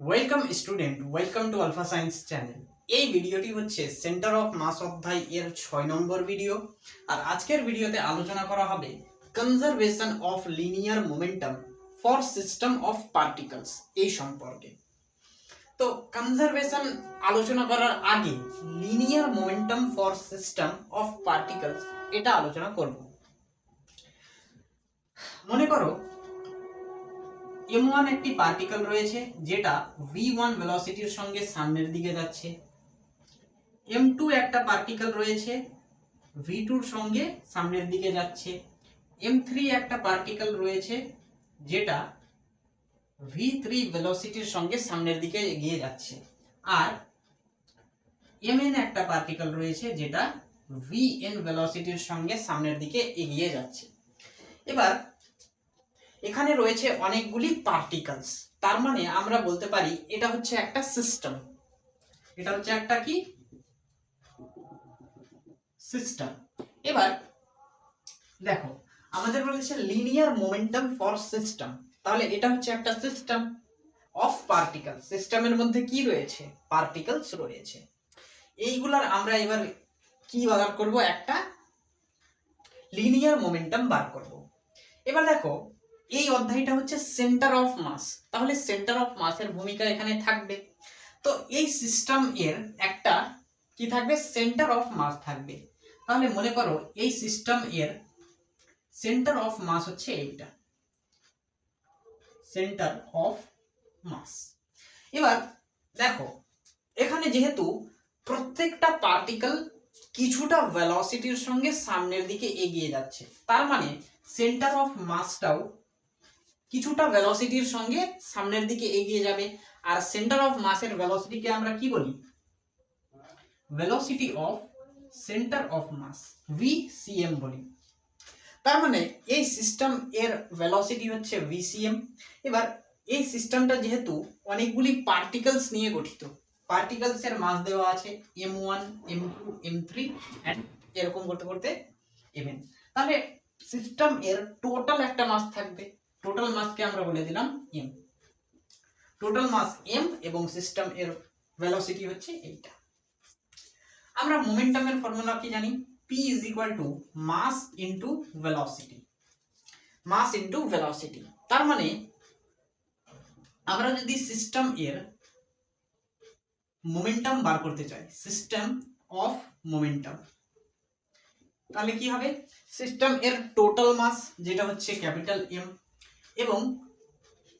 Welcome student welcome to alpha science channel এই ভিডিওটি হচ্ছে সেন্টার অফ মাস অধ্যায় এর ছয় নম্বর ভিডিও আর আজকের ভিডিওতে আলোচনা করা হবে conservation of linear momentum for system of particles এই সম্পর্কে। তো কনজারভেশন আলোচনা করার আগে linear momentum for system of particles এটা আলোচনা করব। মনে করো এম ওয়ান একটি পার্টিকেল রয়েছে, যেটা ভি ওয়ান ভেলোসিটির সঙ্গে সামনের দিকে যাচ্ছে। এম টু একটা পার্টিকেল রয়েছে ভি টুর সঙ্গে সামনের দিকে যাচ্ছে। এম থ্রি একটা পার্টিকেল রয়েছে, যেটা ভি থ্রি ভেলোসিটির সঙ্গে সামনের দিকে এগিয়ে যাচ্ছে। আর এম এন একটা পার্টিকেল রয়েছে, যেটা ভি এন ভেলোসিটির সঙ্গে সামনের দিকে এগিয়ে যাচ্ছে। এবার এখানে রয়েছে অনেকগুলি পার্টিকলস তার মানে আমরা বলতে পারি, এটা হচ্ছে একটা সিস্টেম এটা হচ্ছে একটা কি? সিস্টেম এবার, দেখো, আমাদের বলেছে লিনিয়ার মোমেন্টাম ফর সিস্টেম তাহলে এটা হচ্ছে একটা সিস্টেম অফ পার্টিকেল সিস্টেমের মধ্যে কি রয়েছে? পার্টিকলস রয়েছে। এইগুলার আমরা এবার কি বার করব? একটা লিনিয়ার মোমেন্টাম বার করব। এবার দেখো এই অধ্যায়টা হচ্ছে সেন্টার অফ মাস তাহলে সেন্টার অফ মাসের ভূমিকা এখানে থাকবে। তো এই সিস্টেম এর একটা কি থাকবে? সেন্টার অফ মাস থাকবে। তাহলে মনে করো এই সিস্টেম এর সেন্টার অফ মাস হচ্ছে এইটা। সেন্টার অফ মাস এবার দেখো, এখানে যেহেতু প্রত্যেকটা পার্টিকেল কিছুটা ভেলোসিটির সঙ্গে সামনের দিকে এগিয়ে যাচ্ছে, তার মানে সেন্টার অফ মাসটাও কিছুটা ভেলোসিটির সঙ্গে সামনের দিকে এগিয়ে যাবে। আর সেন্টার অফ মাসের ভেলোসিটিকে আমরা কি বলি? Velocity of centre of mass VCM বলি। তার মানে এই সিস্টেম এর ভেলোসিটি হচ্ছে ভিসিএম এবার এই সিস্টেমটা যেহেতু অনেকগুলি পার্টিকলস নিয়ে গঠিত। পার্টিকলস এর মাস দেওয়া আছে M one M two M three এরকম করতে করতে এমএন তাহলে সিস্টেম এর টোটাল একটা মাস থাকবে। টোটাল মাসকে আমরা বলে দিলাম এম টোটাল মাস এম এবং সিস্টেম এর ভেলোসিটি হচ্ছে এইটা। আমরা মোমেন্টামের ফর্মুলা কি জানি? P is equal to mass into velocity mass into velocity তার মানে আমরা যদি সিস্টেম এর মোমেন্টাম বার করতে চাই সিস্টেম অফ মোমেন্টাম তাহলে কি হবে? সিস্টেম এর টোটাল মাস যেটা হচ্ছে ক্যাপিটাল এম এবং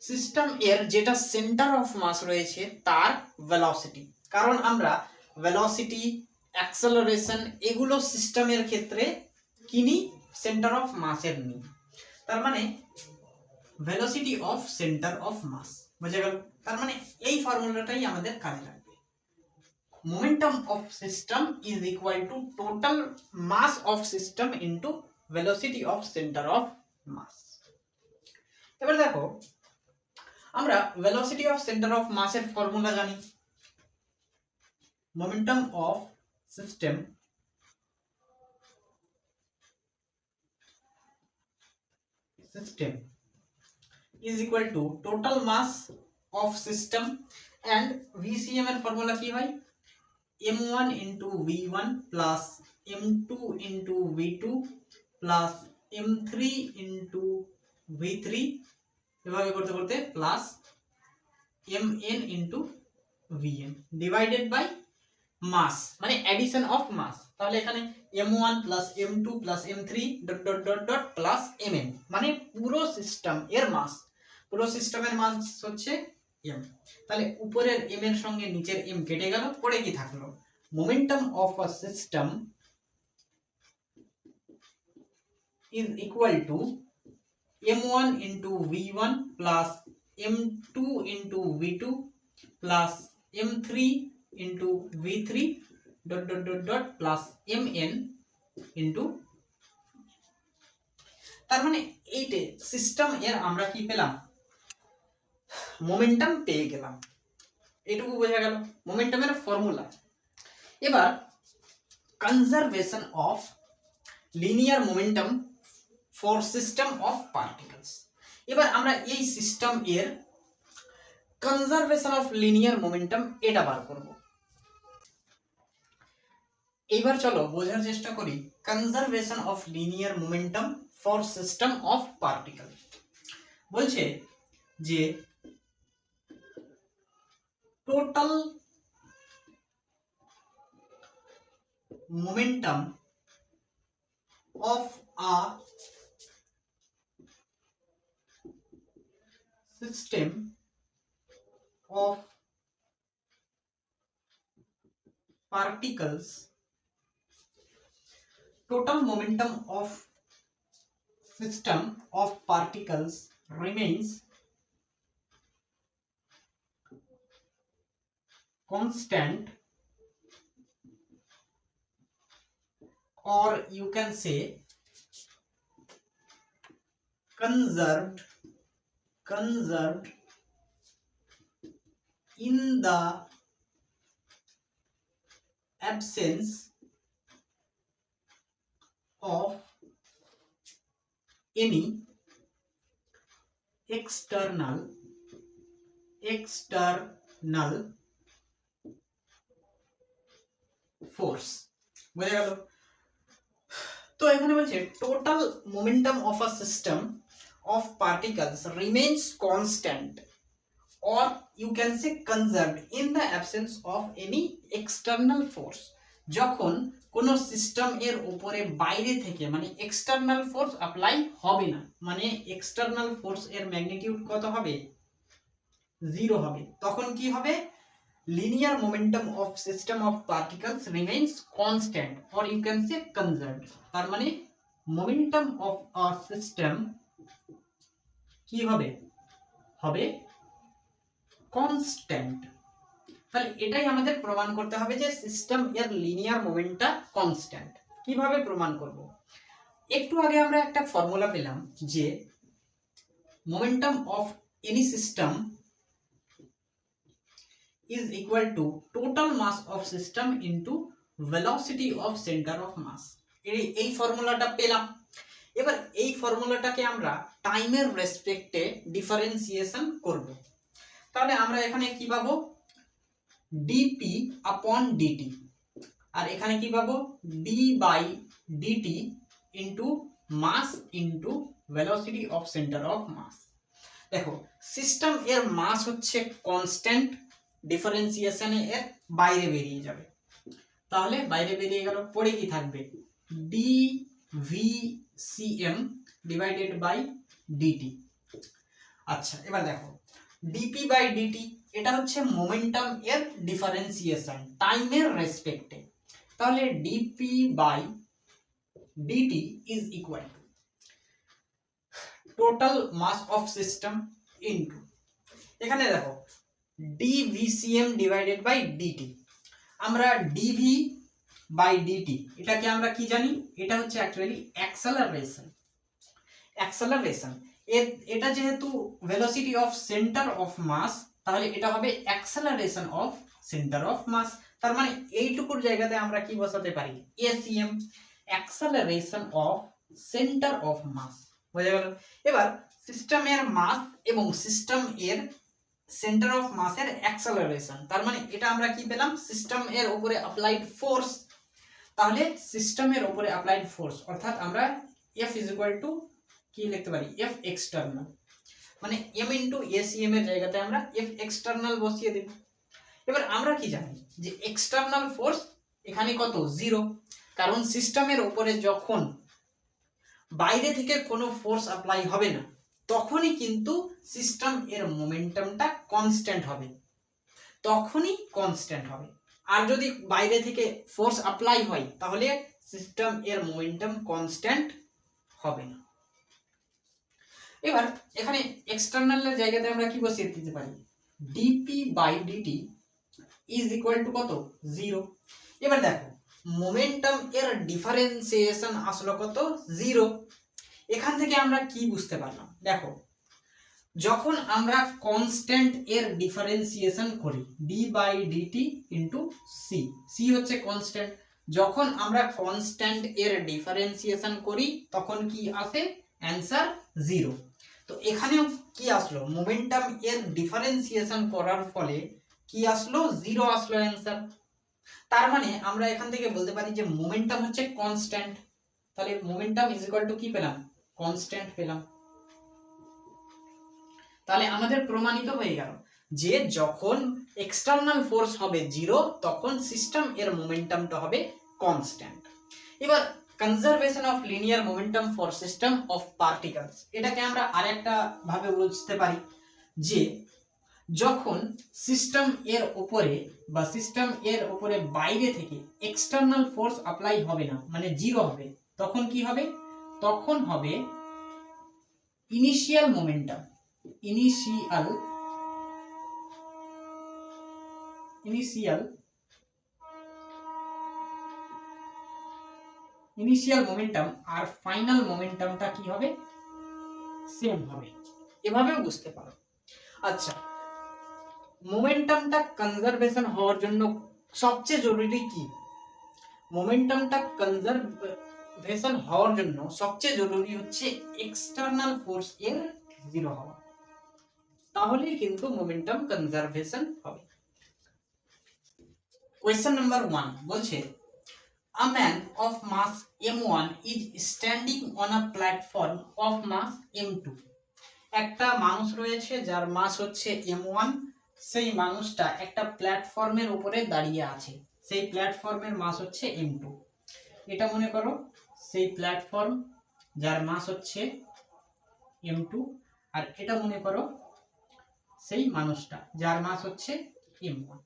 সিস্টেম এর যেটা সেন্টার অফ মাস রয়েছে তার ভেলোসিটি কারণ আমরা ভেলোসিটি অ্যাক্সেলারেশন এগুলো সিস্টেমের ক্ষেত্রে কিনি সেন্টার অফ মাসের নিই। তার মানে velocity of centre of mass বুঝে গেল? তার মানে এই ফর্মুলাটাই আমাদের কাজে লাগবে। Momentum of system is equal to total mass of system into velocity of centre of mass এবার দেখো আমরা ভেলোসিটি অফ সেন্টার অফ মাসের ফর্মুলা জানি momentum of system system is equal to total mass of system and VCM এর formula কি হয় m1 into v1 plus m2 into v2 plus m3 into v3 এভাবে করতে করতে plus mn into vn divided by mass মানে addition of mass তাহলে এখানে m1 plus m2 plus m3 dot dot dot dot plus mn মানে পুরো system এর মাস পুরো সিস্টেমের মাস হচ্ছে m তাহলে উপরের m এর সঙ্গে নিচের m কেটে গেল পড়ে কি থাকল? Momentum of a system is equal to m1 into v1 plus m2 into v2 plus m3 into v3 dot dot dot dot plus mn into তার মানে এইটে সিস্টেম এর আমরা কি পেলাম? মোমেন্টাম পেয়ে গেলাম। এটুকু বোঝা গেল। মোমেন্টামের ফর্মুলা এবার conservation of linear momentum for system of particles এবার আমরা এই সিস্টেম এর কনজারভেশন অফ লিনিয়ার মোমেন্টাম এটা বার করব। এইবার চলো বোঝার চেষ্টা করি conservation of linear momentum for system of particle বলছে যে total momentum of a system of particles total momentum of system of particles remains constant or you can say conserved conserved in the absence of any external external force বোঝা গেল তো এখানে বলছে total momentum of a system of particles remains constant or you can say conserved in the absence of any external force যখন কোনো system এর উপরে বাইরে থেকে মানে এক্সটার্নাল ফোর্স অ্যাপ্লাই হবে না মানে এক্সটার্নাল ফোর্স এর ম্যাগনিটিউড কত হবে জিরো হবে তখন কি হবে linear momentum of system of particles remains constant or you can say conserved তার মানে momentum of a system কি হবে? হবে কনস্ট্যান্ট তাহলে এটাই আমাদের প্রমাণ করতে হবে যে সিস্টেম এর লিনিয়ার মোমেন্টটা কনস্ট্যান্ট কীভাবে প্রমাণ করব? একটু আগে আমরা একটা ফর্মুলা পেলাম যে momentum of any system is equal to total mass of system into velocity of center of mass. এই ফর্মুলাটা পেলাম। এবার এই ফর্মুলাটাকে আমরা টাইমের রেসপেক্টে ডিফারেন্সিয়েশন করব। তাহলে আমরা এখানে কি পাবো? ডিপি আপন ডিটি আর এখানে কি পাবো? D by DT into mass into velocity of centre of mass দেখো সিস্টেম এর মাস হচ্ছে কনস্ট্যান্ট ডিফারেন্সিয়েশনে এর বাইরে বেরিয়ে যাবে। তাহলে বাইরে বেরিয়ে গেল পড়ে কি থাকবে? D V C M divided by DT আচ্ছা এবার দেখো। ডিপি বাই ডিটি এটা হচ্ছে মোমেন্টাম এর ডিফারেন্সিয়েশন টাইমের রেসপেক্টে তাহলে DP by DT is equal to total mass of system into এখানে দেখো, dvcm ডিভাইডেড বাই dt আমরা dv বাই dt, এটাকে আমরা কি জানি? এটা হচ্ছে অ্যাকচুয়ালি অ্যাক্সেলারেশন অ্যাক্সেলারেশন এটা যেহেতু velocity of centre of mass তাহলে এটা হবে acceleration of centre of mass তার মানে এইটুকুর জায়গাতে আমরা কি বসাতে পারি? ACM acceleration of centre of mass বোঝা গেল? এবার সিস্টেমের মাস এবং সিস্টেম এর সেন্টার অফ মাসের অ্যাক্সেলারেশন তার মানে এটা আমরা কি পেলাম? সিস্টেম এর উপরে অ্যাপ্লাইড ফোর্স তাহলে সিস্টেমের উপরে অ্যাপ্লাইড ফোর্স অর্থাৎ আমরা এফ ইজ ইকুয়াল টু কি লিখতে পারি? এফ এক্সটার্নাল মানে এম ইন্টু এসিএম এর জায়গাতে আমরা এফ এক্সটার্নাল বসিয়ে দেব। এবার আমরা কি জানি? যে এক্সটার্নাল ফোর্স এখানে কত? জিরো কারণ সিস্টেমের উপরে যখন বাইরে থেকে কোনো ফোর্স অ্যাপ্লাই হবে না, তখনই কিন্তু সিস্টেম এর মোমেন্টামটা কনস্ট্যান্ট হবে। তখনই কনস্ট্যান্ট হবে। আর যদি বাইরে থেকে ফোর্স অ্যাপ্লাই হয়, তাহলে সিস্টেম এর মোমেন্টাম কনস্ট্যান্ট হবে না। এবার এখানে এক্সটার্নালের জায়গাতে আমরা কি বসিয়ে দিতে পারি? DP by DT is equal to কত? জিরো এবার দেখো মোমেন্টাম এর ডিফারেন্সিয়েশন আসলো কত? জিরো এখান থেকে আমরা কি বুঝতে পারলাম? দেখো যখন আমরা কনস্ট্যান্ট এর ডিফারেন্সিয়েশন করি D by DT into C C হচ্ছে কনস্ট্যান্ট যখন আমরা কনস্ট্যান্ট এর ডিফারেন্সিয়েশন করি, তখন কি আসে? অ্যান্সার জিরো তো এখানেও কি আসলো? মোমেন্টাম এর ডিফারেন্সিয়েশন করার ফলে কি আসলো? জিরো আসলো অ্যান্সার তার মানে আমরা এখান থেকে বলতে পারি যে মোমেন্টাম হচ্ছে কনস্ট্যান্ট তাহলে মোমেন্টাম ইজ ইকুয়াল টু কি পেলাম? কনস্ট্যান্ট পেলাম। তাহলে আমাদের প্রমাণিত হয়ে গেল যে যখন এক্সটার্নাল ফোর্স হবে জিরো তখন সিস্টেম এর মোমেন্টামটা হবে কনস্ট্যান্ট এবার conservation of linear momentum for system of particles এটাকে আমরা আরেকটা ভাবে বুঝতে পারি যে যখন সিস্টেম এর উপরে বা সিস্টেম এর উপরে বাইরে থেকে এক্সটার্নাল ফোর্স অ্যাপ্লাই হবে না মানে জিরো হবে, তখন কি হবে? তখন হবে initial momentum initial initial initial momentum আর ফাইনাল মোমেন্টামটা কি হবে? সেম হবে। এভাবেও বুঝতে পারো। আচ্ছা মোমেন্টামটা কনজারভেশন হওয়ার জন্য সবচেয়ে জরুরি কি? মোমেন্টামটা কনজারভেশন হওয়ার জন্য সবচেয়ে জরুরি হচ্ছে এক্সটার্নাল ফোর্স এর জিরো হওয়া। তাহলেই কিন্তু মোমেন্টাম কনজারভেশন হবে। কোয়েশ্চেন নাম্বার ওয়ান বলছে, a man of mass m1 is standing on a platform of mass m2 একটা মানুষ রয়েছে যার মাস হচ্ছে m1 সেই মানুষটা একটা প্ল্যাটফর্মের উপরে দাঁড়িয়ে আছে। সেই প্ল্যাটফর্মের মাস হচ্ছে m2 এটা মনে করো, সেই প্ল্যাটফর্ম যার মাস হচ্ছে m2 আর এটা মনে করো সেই মানুষটা, যার মাস হচ্ছে m1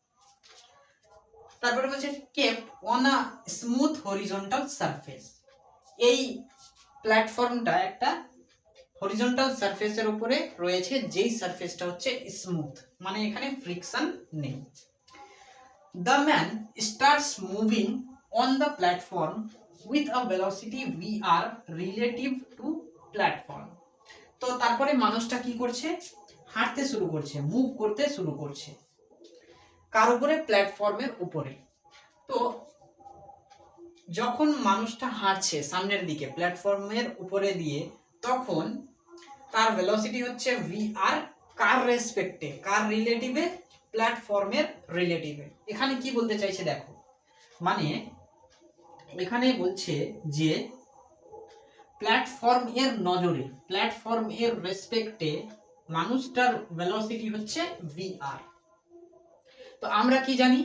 তারপরে বলছে kept on a smooth horizontal surface এই প্ল্যাটফর্মটা একটা হরিজন্টাল সারফেসের উপরে রয়েছে, যেই সারফেসটা হচ্ছে স্মুথ মানে এখানে ফ্রিকশন নেই। The man starts moving on the platform with a velocity V R relative to platform তো তারপরে মানুষটা কি করছে? হাঁটতে শুরু করছে মুভ করতে শুরু করছে। কার উপরে? প্ল্যাটফর্মের উপরে। তো যখন মানুষটা হাঁটছে সামনের দিকে প্ল্যাটফর্মের উপরে দিয়ে, তখন তার ভেলোসিটি হচ্ছে ভি আর কার রেসপেক্টে কার রিলেটিভে প্ল্যাটফর্মের রিলেটিভে এখানে কি বলতে চাইছে দেখো? মানে এখানে বলছে যে প্ল্যাটফর্ম এর নজরে প্ল্যাটফর্ম এর রেসপেক্টে মানুষটার ভেলোসিটি হচ্ছে ভি আর তো আমরা কি জানি?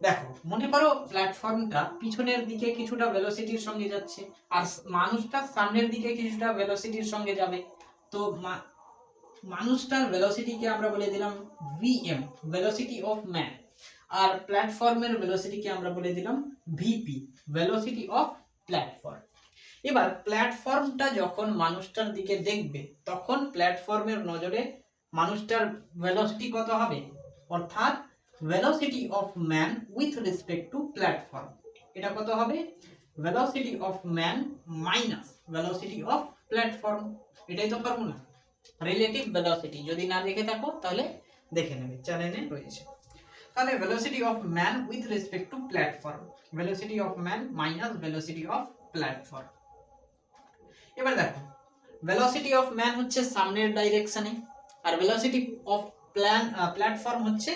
দেখো, মনে করো প্ল্যাটফর্মটা পিছনের দিকে কিছুটা ভেলোসিটির সঙ্গে যাচ্ছে, আর মানুষটা সামনের দিকে কিছুটা ভেলোসিটির সঙ্গে যাবে। তো মানুষটার ভেলোসিটিকে আমরা বলে দিলাম ভিএম ভেলোসিটি অফ ম্যান আর প্ল্যাটফর্মের ভেলোসিটিকে আমরা বলে দিলাম ভিপি ভেলোসিটি অফ প্ল্যাটফর্ম এবার প্ল্যাটফর্মটা যখন মানুষটার দিকে দেখবে, তখন প্ল্যাটফর্মের নজরে মানুষটার ভেলোসিটি কত হবে? অর্থাৎ velocity of man with respect to platform এটা কত হবে? Velocity of man minus velocity of platform এটাই তো ফর্মুলা রিলেটিভ ভেলোসিটি যদি না দেখে থাকো, তাহলে দেখে নেবে। চ্যানেলে রয়েছে। তাহলে velocity of man with respect to platform velocity of man minus velocity of platform এবার দেখো ভেলোসিটি অফ ম্যান হচ্ছে সামনের ডাইরেকশনে আর ভেলোসিটি অফ প্ল্যান প্ল্যাটফর্ম হচ্ছে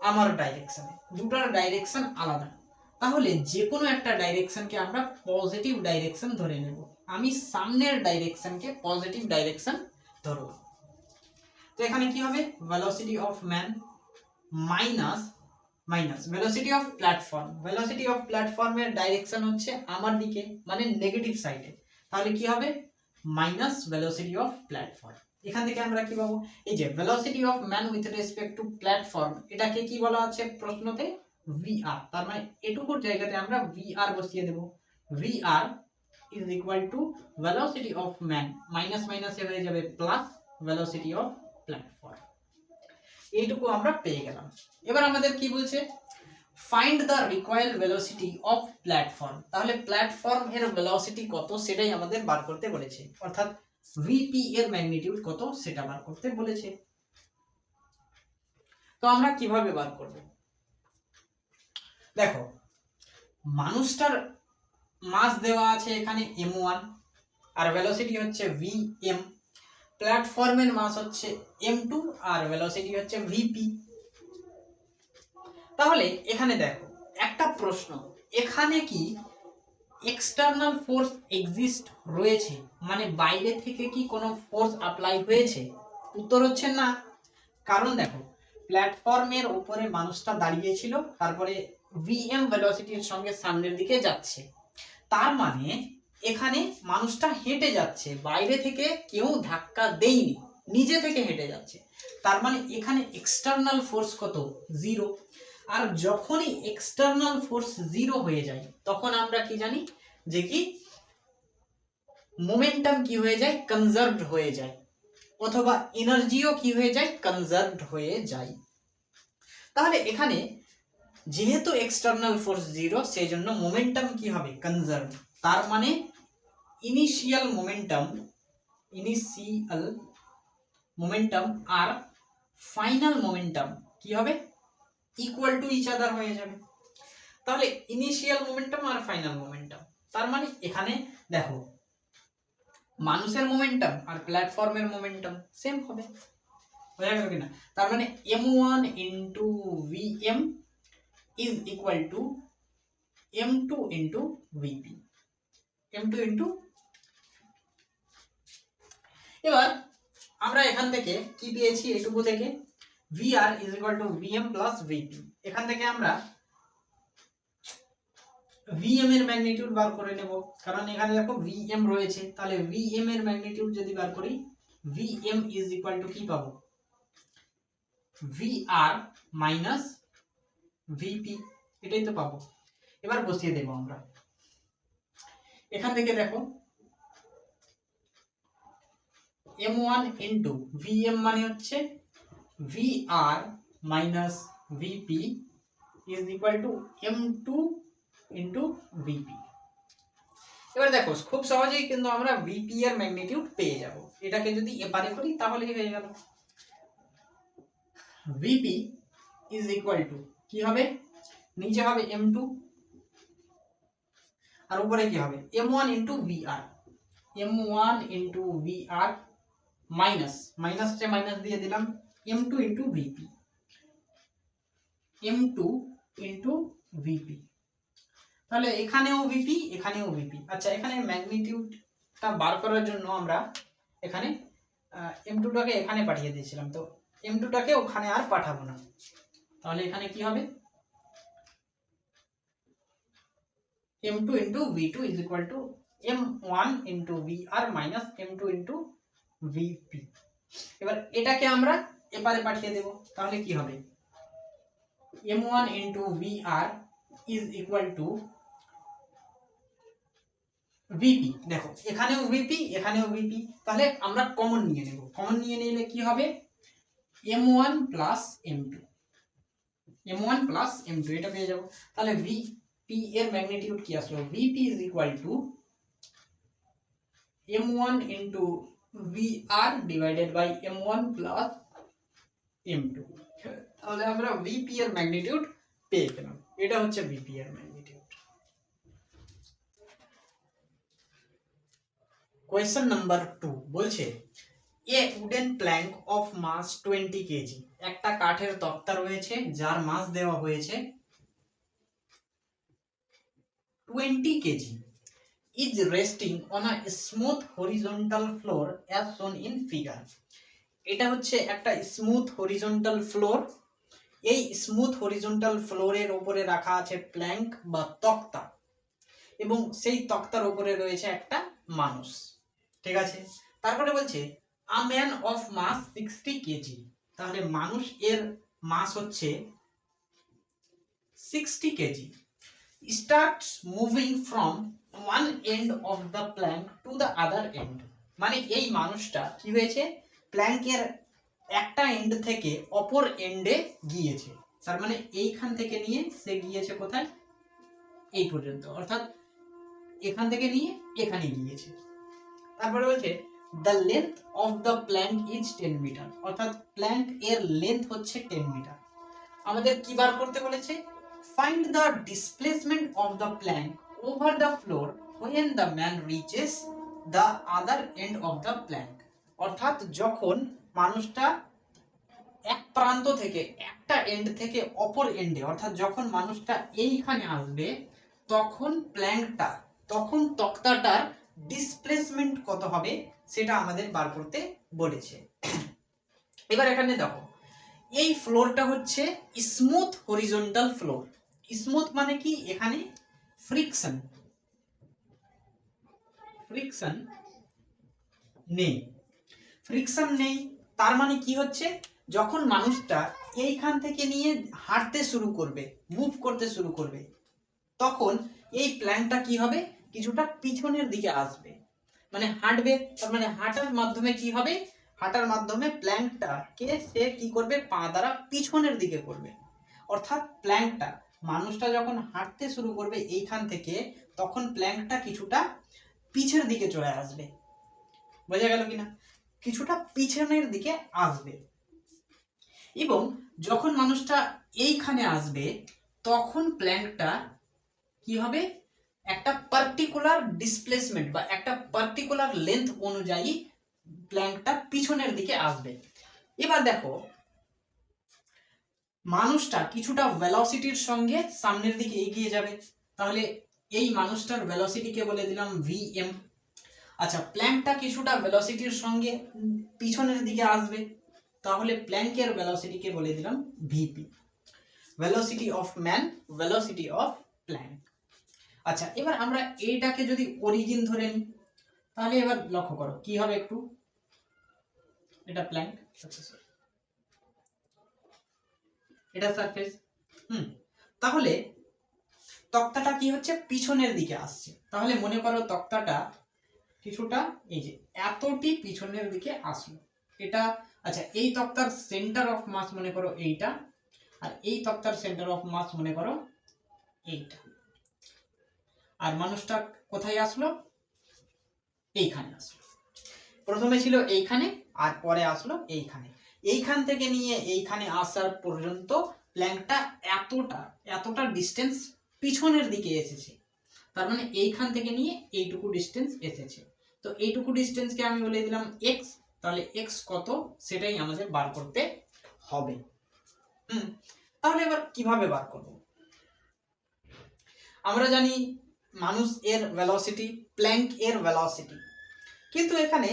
আমার ডাইরেকশনে দুটার ডাইরেকশন আলাদা। তাহলে যে কোনো একটা ডাইরেকশনকে আমরা পজিটিভ ডাইরেকশন ধরে নেব। আমি সামনের ডাইরেকশনকে পজিটিভ ডাইরেকশন ধরব। তো এখানে কি হবে? Velocity of man minus minus velocity of platform velocity of প্ল্যাটফর্মের ডাইরেকশন হচ্ছে আমার দিকে মানে নেগেটিভ সাইডে তাহলে কি হবে? মাইনাস ভেলোসিটি অফ প্ল্যাটফর্ম এখান থেকে আমরা কি পাবো? এই যে velocity of man with respect to platform এটাকে কি বলা আছে প্রশ্নতে? ভিআর তার মানে এটুকুর জায়গাতে আমরা ভিআর বসিয়ে দেব। VR is equal to velocity of man minus মাইনাসে হয়ে যাবে প্লাস ভেলোসিটি অফ প্ল্যাটফর্ম এইটুকু আমরা পেয়ে গেলাম। এবার আমাদের কি বলছে? Find the required velocity of platform তাহলে প্ল্যাটফর্ম এর ভেলোসিটি কত সেটাই আমাদের বার করতে বলেছে। অর্থাৎ ভিপি এর ম্যাগনিটিউড কত সেটা বার করতে বলেছে। তো আমরা কীভাবে বার করব? দেখো, মানুষটার মাস দেওয়া আছে এখানে এম ওয়ান আর ভেলোসিটি হচ্ছে ভি এম প্ল্যাটফর্মের মাস হচ্ছে এম টু আর ভেলোসিটি হচ্ছে ভিপি তাহলে এখানে দেখো, একটা প্রশ্ন, এখানে কি এক্সটার্নাল ফোর্স এক্সিস্ট রয়েছে? মানে বাইরে থেকে কি কোনো ফোর্স অ্যাপ্লাই হয়েছে? উত্তর হচ্ছে না। কারণ দেখো প্ল্যাটফর্মের উপরে মানুষটা দাঁড়িয়েছিল, তারপরে ভিএম ভেলোসিটির সঙ্গে সামনের দিকে যাচ্ছে। তার মানে এখানে মানুষটা হেঁটে যাচ্ছে, বাইরে থেকে কেউ ধাক্কা দেয়নি, নিজে থেকে হেঁটে যাচ্ছে। তার মানে এখানে এক্সটার্নাল ফোর্স কত? জিরো আর যখনই এক্সটার্নাল ফোর্স জিরো হয়ে যায়, তখন আমরা কি জানি? যে কি? মোমেন্টাম কি হয়ে যায়? কনজার্ভড হয়ে যায়। অথবা এনার্জিও কি হয়ে যায়? কনজার্ভড হয়ে যায়। তাহলে এখানে যেহেতু এক্সটার্নাল ফোর্স জিরো সেই জন্য মোমেন্টাম কি হবে? কনজার্ভ তার মানে ইনিশিয়াল মোমেন্টাম ইনিশিয়াল মোমেন্টাম আর ফাইনাল মোমেন্টাম কি হবে? ইকুয়াল টু ইচ আদার হয়ে যাবে। তাহলে ইনিশিয়াল মোমেন্টাম আর ফাইনাল মোমেন্টাম তার মানে এখানে দেখো, মানুষের মোমেন্টাম আর প্ল্যাটফর্মের মোমেন্টাম সেম হবে। বোঝা গেল কিনা? তার মানে M one into V M is equal to M two into VP M two into এবার আমরা এখান থেকে কি পেয়েছি এটুকু থেকে? Is equal to V M plus VP এখান থেকে আমরা ভিএম এর ম্যাগনিটিউড বার করে নেব। কারণ এখানে দেখো ভিএম রয়েছে। তাহলে ভিএম এর ম্যাগনিটিউড যদি বার করি ভিএম ইজ ইকুয়াল টু কি পাবো? আর মাইনাস ভিপি এটাই তো পাবো। এবার বসিয়ে দেবো আমরা। এখান থেকে দেখো এম ওয়ান ইন্টু ভিএম মানে হচ্ছে V R minus VP is equal to M two into VP এবার দেখো, খুব সহজেই কিন্তু আমরা ভিপি এর ম্যাগনিটিউড পেয়ে যাব। এটাকে যদি এপারে করি তাহলেই হয়ে গেল? ভিপি ইজ ইকুয়াল টু কি হবে? নিচে হবে এম টু আর উপরে কি হবে? M one into V R M one into V R minus মাইনাসে মাইনাস দিয়ে দিলাম। M two into VP M two into VP তাহলে এখানেও ভিপি এখানেও ভিপি আচ্ছা এখানে ম্যাগনিটিউডটা বার করার জন্য আমরা এখানে এম টুটাকে এখানে পাঠিয়ে দিয়েছিলাম। তো এম টুটাকে ওখানে আর পাঠাবো না। তাহলে এখানে কি হবে? M two into V two is equal to M one into V R minus M two into VP এবার এটাকে আমরা এপারে পাঠিয়ে দেব। তাহলে কি হবে? M one into V R is equal to VP দেখো, এখানেও ভিপি এখানেও ভিপি তাহলে আমরা কমন নিয়ে নেব। কমন নিয়ে নিলে কি হবে? M one plus M two M one plus M two এটা পেয়ে যাব। তাহলে ভি পি এর ম্যাগনিটিউড কি আসলো? VP is equal to M one into V R divided by M one plus M তাহলে আমরা ভিপি এর ম্যাগনিটিউড পেয়ে গেলাম। এটা হচ্ছে ভিপি এর ম্যাগনিটিউড কোয়েশ্চেন নাম্বার টু বলছে a wooden plank of mass twenty kg একটা কাঠের তক্তা রয়েছে, যার মাস দেওয়া হয়েছে twenty kg is resting on a smooth horizontal floor as shown in figure এটা হচ্ছে একটা স্মুথ হরিজন্টাল ফ্লোর এই স্মুথ হরিজন্টাল ফ্লোরের উপরে রাখা আছে প্ল্যাঙ্ক বা তক্তা। এবং সেই তক্তার উপরে রয়েছে একটা মানুষ। ঠিক আছে? তারপরে বলছে a man of mass sixty kg তাহলে মানুষ এর মাস হচ্ছে sixty kg starts moving from one end of the plank to the other end মানে এই মানুষটা কি হয়েছে? প্ল্যাঙ্কের একটা এন্ড থেকে অপর এন্ডে গিয়েছে। তার মানে এইখান থেকে নিয়ে সে গিয়েছে কোথায়? এই পর্যন্ত। অর্থাৎ এখান থেকে নিয়ে এখানে গিয়েছে। তারপরে বলছে the length of the plank is ten metre অর্থাৎ প্ল্যাঙ্ক এর লেন্থ হচ্ছে টেন মিটার আমাদের কি বার করতে বলেছে? Find the displacement of the plank over the floor when the man reaches the other end of the plank অর্থাৎ যখন মানুষটা এক প্রান্ত থেকে একটা এন্ড থেকে অপর এন্ডে অর্থাৎ যখন মানুষটা এইখানে আসবে, তখন প্ল্যাঙ্কটা তখন তক্তাটার ডিসপ্লেসমেন্ট কত হবে সেটা আমাদের বার করতে বলেছে। এবার এখানে দেখো, এই ফ্লোরটা হচ্ছে স্মুথ হরিজন্টাল ফ্লোর স্মুথ মানে কি? এখানে ফ্রিকশন ফ্রিকশন নেই। ফ্রিকশন নেই, তার মানে কি হচ্ছে? যখন মানুষটা এইখান থেকে নিয়ে হাঁটতে শুরু করবে মুভ করতে শুরু করবে, তখন এই প্ল্যানটা কি হবে? কিছুটা পিছনের দিকে আসবে। মানে হাঁটবে, তার মানে হাঁটার মাধ্যমে কি হবে? হাঁটার মাধ্যমে প্ল্যাঙ্কটাকে সে কি করবে? পা দ্বারা পিছনের দিকে করবে। অর্থাৎ প্ল্যাঙ্কটা মানুষটা যখন হাঁটতে শুরু করবে এইখান থেকে, তখন প্ল্যাঙ্কটা কিছুটা পিছের দিকে চলে আসবে। বোঝা গেল কিনা? কিছুটা পিছনের দিকে আসবে। এবং যখন মানুষটা এইখানে আসবে, তখন প্ল্যাঙ্কটা কি হবে? একটা পার্টিকুলার ডিসপ্লেসমেন্ট বা একটা পার্টিকুলার লেন্থ অনুযায়ী প্ল্যাঙ্কটা পিছনের দিকে আসবে। এবার দেখো, মানুষটা কিছুটা ভেলোসিটির সঙ্গে সামনের দিকে এগিয়ে যাবে। তাহলে এই মানুষটার ভেলোসিটিকে বলে দিলাম ভিএম আচ্ছা প্ল্যাঙ্কটা কিছুটা ভেলোসিটির সঙ্গে পিছনের দিকে আসবে। তাহলে প্ল্যাঙ্কের ভেলোসিটিকে বলে দিলাম? VP velocity of man velocity of plank আচ্ছা এবার আমরা এইটাকে যদি অরিজিন ধরে নিই, তাহলে এবার লক্ষ্য করো, কি হবে একটু? এটা প্ল্যাঙ্ক এটা সারফেস হুম, তাহলে তক্তাটা কি হচ্ছে? পিছনের দিকে আসছে। তাহলে মনে করো তক্তাটা কিছুটা এই যে এতটি পিছনের দিকে আসলো। এটা আচ্ছা এই তক্তার সেন্টার অফ মাস মনে করো এইটা, আর এই তক্তার সেন্টার অফ মাস মনে করো এইটা। আর মানুষটা কোথায় আসলো? এইখানে আসলো। প্রথমে ছিল এইখানে, আর পরে আসলো এইখানে। এইখান থেকে নিয়ে এইখানে আসার পর্যন্ত প্ল্যাঙ্কটা এতটা এতটা ডিস্টেন্স পিছনের দিকে এসেছে। তার মানে এইখান থেকে নিয়ে এইটুকু ডিস্টেন্স এসেছে। তো এইটুকু ডিস্টেন্সকে আমি বলে দিলাম এক্স তাহলে এক্স কত? সেটাই আমাদের বার করতে হবে। হুম, তাহলে এবার কীভাবে বার করব? আমরা জানি মানুষ এর ভেলোসিটি প্ল্যাঙ্ক এর ভেলোসিটি কিন্তু এখানে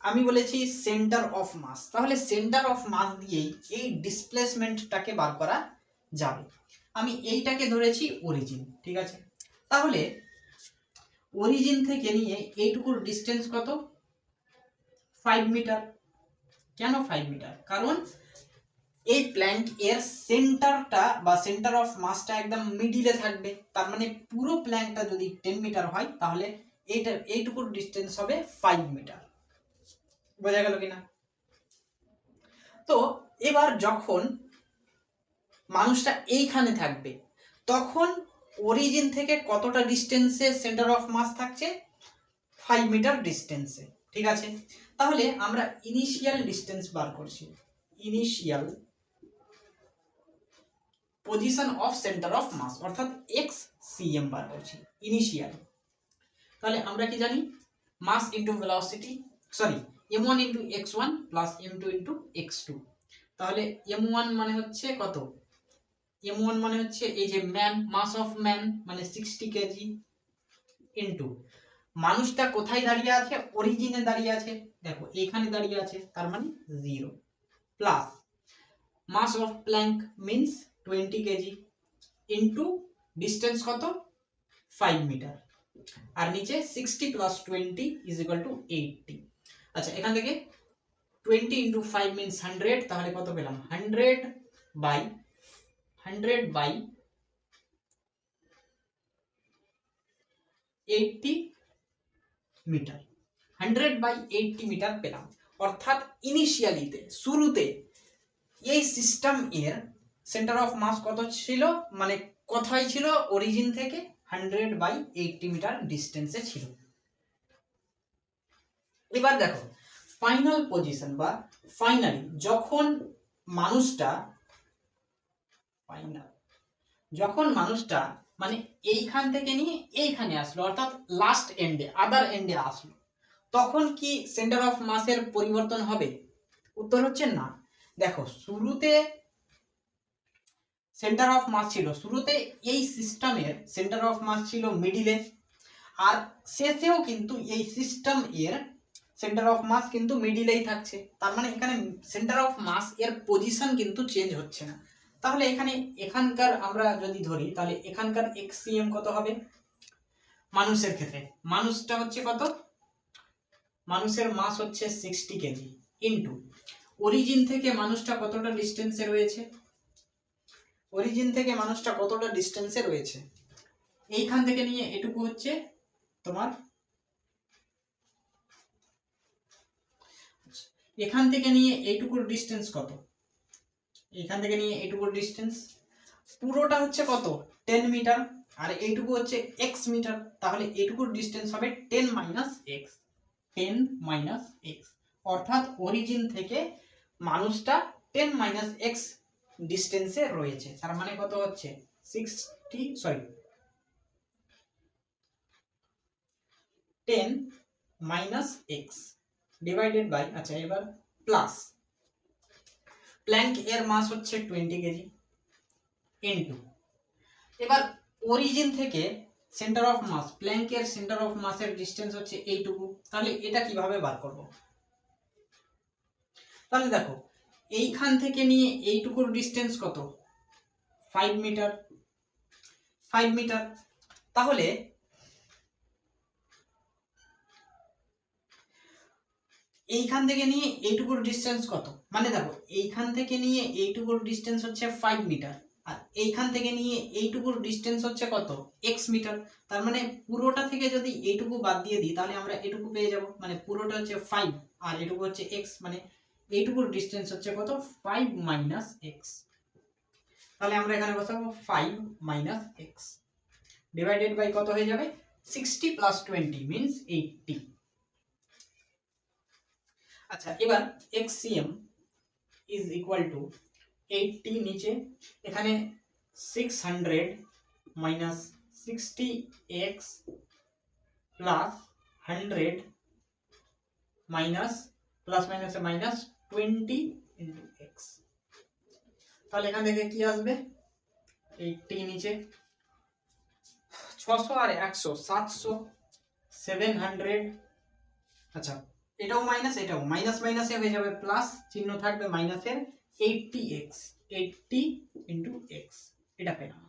আমি বলেছি সেন্টার অফ মাস তাহলে সেন্টার অফ মাস দিয়েই এই ডিসপ্লেসমেন্টটাকে বার করা যাবে। আমি এইটাকে ধরেছি অরিজিন ঠিক আছে? তাহলে অরিজিন থেকে নিয়ে এইটুকুর ডিস্টেন্স কত? ফাইভ মিটার কেন ফাইভ মিটার কারণ এই প্ল্যাঙ্ক এর সেন্টারটা বা সেন্টার অফ মাসটা একদম মিডিলে থাকবে। তার মানে পুরো প্ল্যাঙ্কটা যদি টেন মিটার হয়, তাহলে এইটার এইটুকুর ডিস্টেন্স হবে ফাইভ মিটার বোঝা গেল কিনা? তো এবার যখন মানুষটা এইখানে থাকবে, তখন অরিজিন থেকে কতটা ডিস্টেন্সে সেন্টার অফ মাস থাকছে? ফাইভ মিটার ডিস্টেন্সে ঠিক আছে? তাহলে আমরা ইনিশিয়াল ডিস্টেন্স বার করছি। Initial position of centre of mass অর্থাৎ এক্স সিএম বার করছি। ইনিশিয়াল তাহলে আমরা কি জানি? Mass into velocity sorry M one into X one plus M two into X two তাহলে এম ওয়ান মানে হচ্ছে কত? এম ওয়ান মানে হচ্ছে এই যে ম্যান মাস অফ ম্যান মানে সিক্সটি কেজি ইন্টু মানুষটা কোথায় দাঁড়িয়ে আছে? অরিজিনে দাঁড়িয়ে আছে। দেখো এইখানে দাঁড়িয়ে আছে, তার মানে zero plus mass of plank means twenty kg into distance কত? ফাইভ মিটার আর নিচে sixty plus twenty is equal to eighty আচ্ছা এখান থেকে twenty into five means hundred তাহলে কত পেলাম? Hundred by hundred by eighty metre hundred by eighty metre পেলাম। অর্থাৎ ইনিশিয়ালিতে শুরুতে এই সিস্টেম এর সেন্টার অফ মাস কত ছিল? মানে কোথায় ছিল? অরিজিন থেকে হান্ড্রেড বাই এইটটি মিটার ডিস্টেন্সে ছিল। এবার দেখো ফাইনাল পজিশন বা ফাইনালি যখন মানুষটা ফাইনাল যখন মানুষটা মানে এইখান থেকে নিয়ে এইখানে আসলো, অর্থাৎ লাস্ট এন্ডে আদার এন্ডে আসলো, তখন কি সেন্টার অফ মাসের পরিবর্তন হবে? উত্তর হচ্ছে না। দেখো, শুরুতে সেন্টার অফ মাস ছিল, শুরুতে এই সিস্টেমের সেন্টার অফ মাস ছিল মিডিলে আর শেষেও কিন্তু এই সিস্টেম এর সেন্টার অফ মাস কিন্তু মিডিলেই থাকছে। তার মানে এখানে সেন্টার অফ মাস এর পজিশন কিন্তু চেঞ্জ হচ্ছে না। তাহলে এখানে এখানকার আমরা যদি ধরি, তাহলে এখানকার এক্সিএম কত হবে? মানুষের ক্ষেত্রে। মানুষটা হচ্ছে কত? মানুষের মাস হচ্ছে সিক্সটি কেজি ইন্টু অরিজিন থেকে মানুষটা কতটা ডিস্টেন্সে রয়েছে? অরিজিন থেকে মানুষটা কতটা ডিস্টেন্সে রয়েছে? এইখান থেকে নিয়ে এটুকু হচ্ছে তোমার। এখান থেকে নিয়ে এইটুকুর ডিস্টেন্স কত? এখান থেকে নিয়ে এইটুকুর ডিস্টেন্স পুরোটা হচ্ছে কত? টেন মিটার আর এইটুকু হচ্ছে এক্স মিটার তাহলে এইটুকুর ডিস্টেন্স হবে ten minus X ten minus X অর্থাৎ অরিজিন থেকে মানুষটা টেন মাইনাস এক্স ডিস্টেন্সে রয়েছে। তার মানে কত হচ্ছে? Sixty sorry ten minus X divided by আচ্ছা এবার প্লাস প্ল্যাঙ্ক এর মাস হচ্ছে টোয়েন্টি কেজি ইন্টু এবার অরিজিন থেকে সেন্টার অফ মাস প্ল্যাঙ্কের সেন্টার অফ মাসের ডিস্টেন্স হচ্ছে এইটুকু। তাহলে এটা কীভাবে বার করব? তাহলে দেখো, এইখান থেকে নিয়ে এইটুকুর ডিস্টেন্স কত? ফাইভ মিটার ফাইভ মিটার তাহলে এইখান থেকে নিয়ে এইটুকুর ডিস্টেন্স কত? মানে দেখো, এইখান থেকে নিয়ে এইটুকুর ডিস্টেন্স হচ্ছে ফাইভ মিটার আর এইখান থেকে নিয়ে এইটুকুর ডিস্টেন্স হচ্ছে কত? এক্স মিটার তার মানে পুরোটা থেকে যদি এইটুকু বাদ দিয়ে দিই, তাহলে আমরা এটুকু পেয়ে যাব মানে পুরোটা হচ্ছে ফাইভ আর এটুকু হচ্ছে এক্স মানে এইটুকুর ডিস্টেন্স হচ্ছে কত? ফাইভ মাইনাস এক্স তাহলে আমরা এখানে বসাবো five minus X divided by কত হয়ে যাবে? Sixty plus twenty means eighty আচ্ছা এবার XCM is equal to eighty নিচে, এখানে six hundred minus sixty X plus hundred minus plus মাইনাসে মাইনাস টোয়েন্টি ইন্টু এক্স তাহলে এখান থেকে কি আসবে? এইটটি নিচে। ছশো আর একশো, সাতশো সেভেন হান্ড্রেড আচ্ছা এটাও মাইনাস এটাও মাইনাস মাইনাসে হয়ে যাবে প্লাস চিহ্ন থাকবে মাইনাসের eighty X eighty into X এটা পেলাম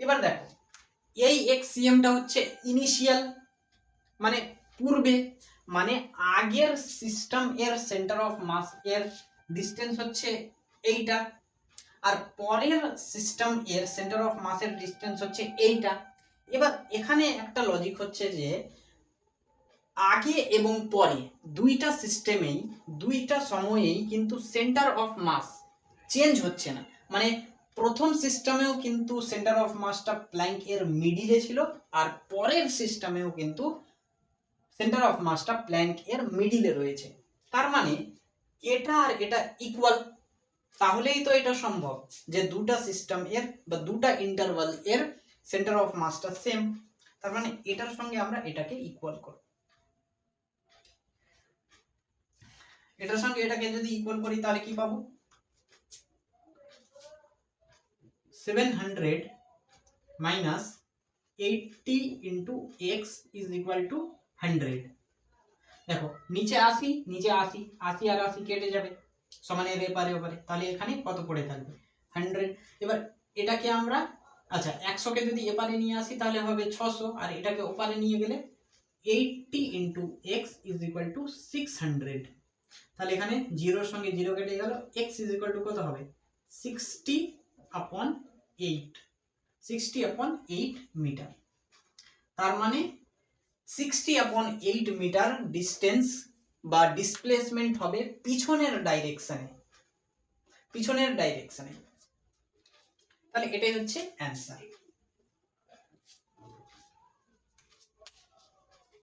এবার দেখো, এই এক্সিএমটা হচ্ছে ইনিশিয়াল মানে পূর্বে মানে আগের সিস্টেম এর সেন্টার অফ মাস এর ডিস্টেন্স হচ্ছে এইটা, আর পরের সিস্টেম এর সেন্টার অফ মাসের ডিস্টেন্স হচ্ছে এইটা। এবার এখানে একটা লজিক হচ্ছে যে আগে এবং পরে, দুইটা সিস্টেমেই দুইটা সময়েই কিন্তু সেন্টার অফ মাস চেঞ্জ হচ্ছে না। মানে প্রথম সিস্টেমেও কিন্তু সেন্টার অফ মাসটা প্ল্যাঙ্ক এর মিডিলে ছিল, আর পরের সিস্টেমেও কিন্তু সেন্টার অফ মাসটা প্ল্যাঙ্ক এর মিডিলে রয়েছে। তার মানে এটা আর এটা ইকুয়াল তাহলেই তো এটা সম্ভব যে দুটা সিস্টেম এর বা দুটা ইন্টারভাল এর সেন্টার অফ মাসটা সেম তার মানে এটার সঙ্গে আমরা এটাকে ইকুয়াল করব। এটার সঙ্গে এটাকে যদি ইকুয়াল করি, তাহলে কি পাবো? Seven hundred minus eighty into X is equal to hundred দেখো, নিচে আশি নিচে আশি আশি আর আশি কেটে যাবে সমানের এপারে ওপারে। তাহলে এখানে কত পড়ে থাকবে? হান্ড্রেড এবার এটাকে আমরা আচ্ছা একশোকে যদি এপারে নিয়ে আসি, তাহলে হবে ছশো। আর এটাকে ওপারে নিয়ে গেলে eighty into X is equal to six hundred তাহলে এখানে জিরোর সঙ্গে জিরো কেটে গেল এক্স ইজ ইকুয়াল টু কত হবে? Sixty upon eight sixty upon eight metre তার মানে sixty upon eight metre distance বা ডিসপ্লেসমেন্ট হবে পিছনের ডাইরেকশনে পিছনের ডাইরেকশনে তাহলে এটাই হচ্ছে অ্যান্সার